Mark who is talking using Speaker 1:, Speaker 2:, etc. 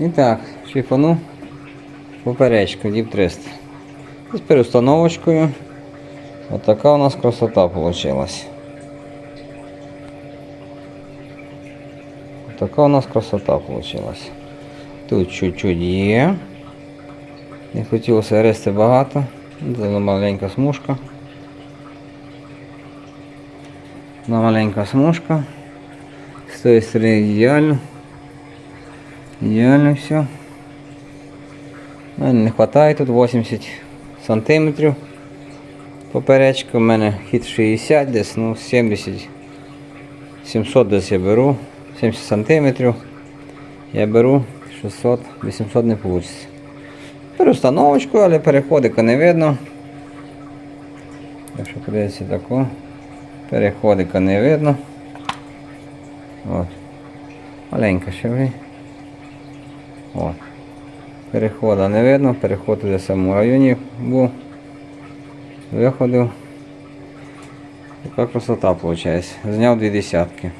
Speaker 1: І так, шліфану поперечку, діп 300. І з переустановочкою. Отака у нас красота вийшла. Така у нас красота вийшла. Тут чуть-чуть є. Не хотілося рести багато. Це маленька смужка. Одна маленька смужка. З тої сторони ідеально. Ідеально все. Мене не вистачає тут 80 сантиметрів. Поперечка. У мене хід 60, десь ну 70. 700 десь я беру. 70 сантиметрів. Я беру 600, 800 не вийде. Переустановочку, але переходика не видно. Якщо подивитися тако, переходика не видно. От. Маленька ще ви. От. Перехода не видно, переход вже в самому районі був. Виходив. Така красота виходить. Зняв дві десятки.